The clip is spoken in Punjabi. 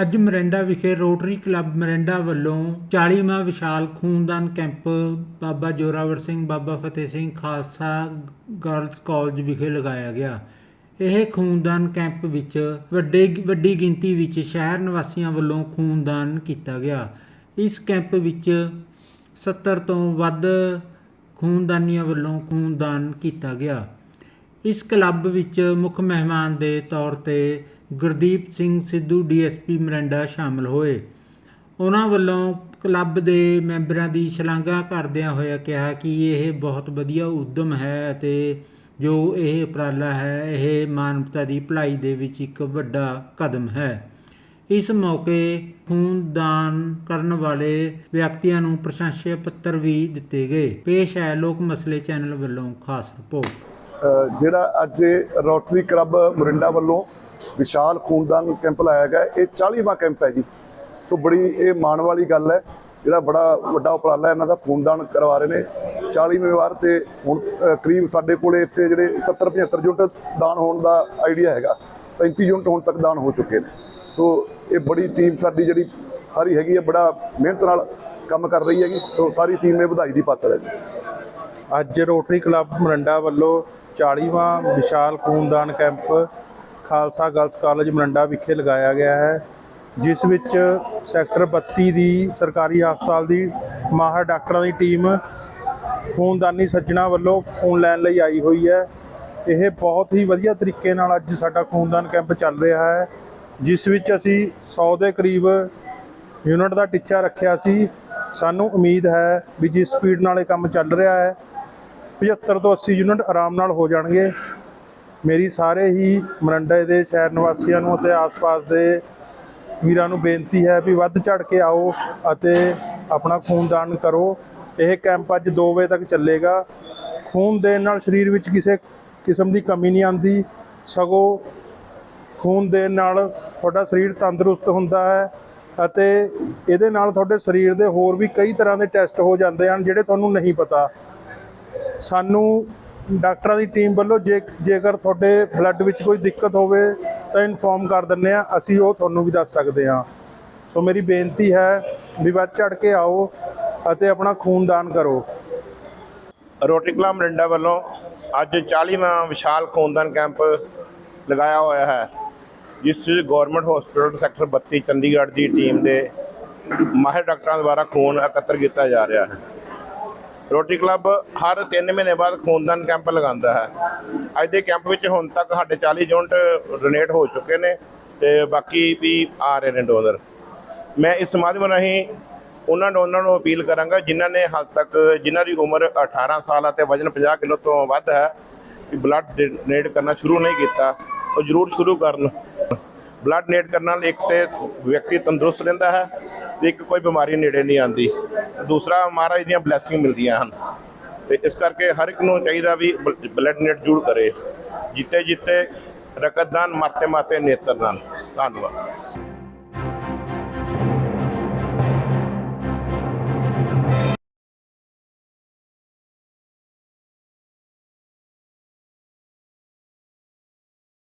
ਅੱਜ ਮਰਿੰਡਾ ਵਿਖੇ ਰੋਟਰੀ ਕਲੱਬ ਮਰਿੰਡਾ ਵੱਲੋਂ 40ਵਾਂ ਵਿਸ਼ਾਲ ਖੂਨਦਾਨ camp Baba Zorawar Singh, Baba Fateh Singh Khalsa girls college ਵਿਖੇ ਲਗਾਇਆ ਗਿਆ। ਇਹ ਖੂਨਦਾਨ ਕੈਂਪ ਵਿੱਚ ਵੱਡੇ, ਵੱਡੀ ਗਿਣਤੀ ਵਿੱਚ ਸ਼ਹਿਰ ਨਿਵਾਸੀਆਂ ਵੱਲੋਂ ਖੂਨਦਾਨ ਕੀਤਾ ਗਿਆ। ਇਸ ਕੈਂਪ ਵਿੱਚ 70 ਤੋਂ ਵੱਧ ਖੂਨਦਾਨੀਆਂ ਵੱਲੋਂ ਖੂਨਦਾਨ ਕੀਤਾ ਗਿਆ। ਇਸ ਕਲੱਬ ਵਿੱਚ ਮੁੱਖ ਮਹਿਮਾਨ ਦੇ ਤੌਰ ਤੇ ਗੁਰਦੀਪ ਸਿੰਘ ਸਿੱਧੂ ਡੀਐਸਪੀ ਮਰਿੰਡਾ ਸ਼ਾਮਲ ਹੋਏ। ਉਹਨਾਂ ਵੱਲੋਂ ਕਲੱਬ ਦੇ ਮੈਂਬਰਾਂ ਦੀ ਸ਼ਲਾਘਾ ਕਰਦਿਆਂ ਹੋਇਆ ਕਿਹਾ ਕਿ ਇਹ ਬਹੁਤ ਵਧੀਆ ਉਦਮ ਹੈ ਅਤੇ ਜੋ ਇਹ ਉਪਰਾਲਾ ਹੈ, ਇਹ ਮਾਨਵਤਾ ਦੀ ਭਲਾਈ ਦੇ ਵਿੱਚ ਇੱਕ ਵੱਡਾ ਕਦਮ ਹੈ। ਇਸ ਮੌਕੇ ਖੂਨਦਾਨ ਕਰਨ ਵਾਲੇ ਵਿਅਕਤੀਆਂ ਨੂੰ ਪ੍ਰਸ਼ੰਸਾ ਪੱਤਰ ਵੀ ਦਿੱਤੇ ਗਏ। ਪੇਸ਼ ਹੈ ਲੋਕ ਮਸਲੇ ਚੈਨਲ ਵੱਲੋਂ ਖਾਸ ਰਿਪੋਰਟ। ਜਿਹੜਾ ਅੱਜ ਰੋਟਰੀ ਕਲੱਬ ਮੁਰਿੰਡਾ ਵੱਲੋਂ ਵਿਸ਼ਾਲ ਖੂਨਦਾਨ ਕੈਂਪ ਲਾਇਆ ਗਿਆ ਇਹ 40ਵਾਂ ਕੈਂਪ ਹੈ ਜੀ। ਸੋ ਬੜੀ ਇਹ ਮਾਣ ਵਾਲੀ ਗੱਲ ਹੈ। ਜਿਹੜਾ ਬੜਾ ਵੱਡਾ ਉਪਰਾਲਾ ਇਹਨਾਂ ਦਾ ਖੂਨਦਾਨ ਕਰਵਾ ਰਹੇ ਨੇ। 40ਵੀਂ ਵਾਰ ਤੇ ਹੁਣ ਕਰੀਬ ਸਾਡੇ ਕੋਲੇ ਇੱਥੇ ਜਿਹੜੇ 70 75 ਯੂਨਿਟ ਦਾਨ ਹੋਣ ਦਾ ਆਈਡੀਆ ਹੈਗਾ। 35 ਯੂਨਿਟ ਹੁਣ ਤੱਕ ਦਾਨ ਹੋ ਚੁੱਕੇ ਨੇ। ਸੋ ਇਹ ਬੜੀ ਟੀਮ ਸਾਡੀ ਜਿਹੜੀ ਸਾਰੀ ਹੈਗੀ ਹੈ, ਬੜਾ ਮਿਹਨਤ ਨਾਲ ਕੰਮ ਕਰ ਰਹੀ ਹੈਗੀ। ਸੋ ਸਾਰੀ ਟੀਮ ਇਹ ਵਧਾਈ ਦੀ ਪਾਤਰ ਹੈ ਜੀ। ਅੱਜ ਰੋਟਰੀ ਕਲੱਬ ਮਰੰਡਾ ਵੱਲੋਂ 40ਵਾਂ ਵਿਸ਼ਾਲ ਖੂਨਦਾਨ camp Khalsa girls college Morinda ਵਿਖੇ ਲਗਾਇਆ ਗਿਆ ਹੈ, ਜਿਸ ਵਿੱਚ ਸੈਕਟਰ 32 ਦੀ ਸਰਕਾਰੀ ਹਸਪਤਾਲ ਦੀ ਮਾਹਰ ਡਾਕਟਰਾਂ ਦੀ ਟੀਮ ਖੂਨਦਾਨੀ ਸੱਜਣਾ ਵੱਲੋਂ ਖੂਨ ਲੈਣ ਲਈ ਆਈ ਹੋਈ ਹੈ। ਇਹ ਬਹੁਤ ਹੀ ਵਧੀਆ ਤਰੀਕੇ ਨਾਲ ਅੱਜ ਸਾਡਾ ਖੂਨਦਾਨ ਕੈਂਪ ਚੱਲ ਰਿਹਾ ਹੈ, ਜਿਸ ਵਿੱਚ ਅਸੀਂ 100 ਦੇ ਕਰੀਬ ਯੂਨਿਟ ਦਾ ਟੀਚਾ ਰੱਖਿਆ ਸੀ। ਸਾਨੂੰ ਉਮੀਦ ਹੈ ਵੀ ਜਿਸ ਸਪੀਡ ਨਾਲ ਇਹ ਕੰਮ ਚੱਲ ਰਿਹਾ ਹੈ 75 ਤੋਂ 80 ਯੂਨਿਟ ਆਰਾਮ ਨਾਲ ਹੋ ਜਾਣਗੇ। ਮੇਰੀ ਸਾਰੇ ਹੀ ਮਰੰਡੇ ਦੇ ਸ਼ਹਿਰ ਨਿਵਾਸੀਆਂ ਨੂੰ ਅਤੇ ਆਸ-ਪਾਸ ਦੇ ਵੀਰਾਂ ਨੂੰ ਬੇਨਤੀ ਹੈ ਵੀ ਵੱਧ ਚੜ ਕੇ ਆਓ ਅਤੇ ਆਪਣਾ ਖੂਨਦਾਨ ਕਰੋ। ਇਹ ਕੈਂਪ ਅੱਜ 2 ਵਜੇ ਤੱਕ ਚੱਲੇਗਾ। ਖੂਨ ਦੇਣ ਨਾਲ ਸਰੀਰ ਵਿੱਚ ਕਿਸੇ ਕਿਸਮ ਦੀ ਕਮੀ ਨਹੀਂ ਆਉਂਦੀ। ਸਗੋਂ ਖੂਨ ਦੇਣ ਨਾਲ ਤੁਹਾਡਾ ਸਰੀਰ ਤੰਦਰੁਸਤ ਹੁੰਦਾ ਹੈ ਅਤੇ ਇਹਦੇ ਨਾਲ ਤੁਹਾਡੇ ਸਰੀਰ ਦੇ ਹੋਰ ਵੀ ਕਈ ਤਰ੍ਹਾਂ ਦੇ ਟੈਸਟ ਹੋ ਜਾਂਦੇ ਹਨ, ਜਿਹੜੇ ਤੁਹਾਨੂੰ ਨਹੀਂ ਪਤਾ। ਸਾਨੂੰ ਡਾਕਟਰਾਂ ਦੀ ਟੀਮ ਵੱਲੋਂ ਜੇ ਜੇਕਰ ਤੁਹਾਡੇ ਬਲੱਡ ਵਿੱਚ ਕੋਈ ਦਿੱਕਤ ਹੋਵੇ ਤਾਂ ਇਨਫੋਰਮ ਕਰ ਦਿੰਦੇ ਆ ਅਸੀਂ ਉਹ ਤੁਹਾਨੂੰ ਵੀ ਦੱਸ ਸਕਦੇ ਹਾਂ। ਸੋ ਮੇਰੀ ਬੇਨਤੀ ਹੈ ਵੀ ਵੱਧ ਚੜ ਕੇ ਆਓ ਅਤੇ ਆਪਣਾ ਖੂਨ ਦਾਨ ਕਰੋ। ਰੋਟਰੀ ਕਲੱਬ ਮਰਿੰਡਾ ਵੱਲੋਂ ਅੱਜ 40ਵਾਂ ਵਿਸ਼ਾਲ ਖੂਨਦਾਨ ਕੈਂਪ ਲਗਾਇਆ ਹੋਇਆ ਹੈ, ਜਿਸ 'ਚ ਗਵਰਨਮੈਂਟ ਹਸਪੀਟਲ ਸੈਕਟਰ 32 ਚੰਡੀਗੜ੍ਹ ਦੀ ਟੀਮ ਦੇ ਮਾਹਿਰ ਡਾਕਟਰਾਂ ਦੁਆਰਾ ਖੂਨ ਇਕੱਤਰ ਕੀਤਾ ਜਾ ਰਿਹਾ ਹੈ। ਰੋਟਰੀ ਕਲੱਬ ਹਰ 3 ਮਹੀਨੇ ਬਾਅਦ ਖੂਨਦਾਨ ਕੈਂਪ ਲਗਾਉਂਦਾ ਹੈ। ਅੱਜ ਦੇ ਕੈਂਪ ਵਿੱਚ ਹੁਣ ਤੱਕ ਸਾਡੇ 40 ਯੂਨਿਟ ਡੋਨੇਟ ਹੋ ਚੁੱਕੇ ਨੇ ਤੇ ਬਾਕੀ ਵੀ ਆ ਰਹੇ ਨੇ ਡੋਨਰ। ਮੈਂ ਇਸ ਮਾਧਿਅਮ ਰਾਹੀਂ ਉਹਨਾਂ ਡੋਨਰਾਂ ਨੂੰ ਅਪੀਲ ਕਰਾਂਗਾ ਜਿਨ੍ਹਾਂ ਨੇ ਹਾਲ ਤੱਕ ਜਿਨ੍ਹਾਂ ਦੀ ਉਮਰ 18 ਸਾਲ ਅਤੇ ਵਜ਼ਨ 50 ਕਿਲੋ ਤੋਂ ਵੱਧ ਹੈ ਕਿ ਬਲੱਡ ਡੋਨੇਟ ਕਰਨਾ ਸ਼ੁਰੂ ਨਹੀਂ ਕੀਤਾ, ਉਹ ਜ਼ਰੂਰ ਸ਼ੁਰੂ ਕਰਨ। ਬਲੱਡ ਡੋਨੇਟ ਕਰਨ ਨਾਲ ਇੱਕ ਤੇ ਵਿਅਕਤੀ ਤੰਦਰੁਸਤ ਰਹਿੰਦਾ ਹੈ ਤੇ ਇੱਕ ਕੋਈ ਬਿਮਾਰੀ ਨੇੜੇ ਨਹੀਂ ਆਉਂਦੀ। ਦੂਸਰਾ ਮਹਾਰਾਜ ਦੀਆਂ ਬਲੇਸਿੰਗ ਮਿਲਦੀਆਂ ਹਨ। ਤੇ ਇਸ ਕਰਕੇ ਹਰ ਇੱਕ ਨੂੰ ਚਾਹੀਦਾ ਵੀ ਬਲੱਡ ਡੋਨੇਟ ਜ਼ਰੂਰ ਕਰੇ। ਜਿੱਤੇ ਜਿੱਤੇ ਰਕਤਦਾਨ ਮਾਤੇ ਮਾਤੇ ਨੇਤਰਦਾਨ। ਧੰਨਵਾਦ।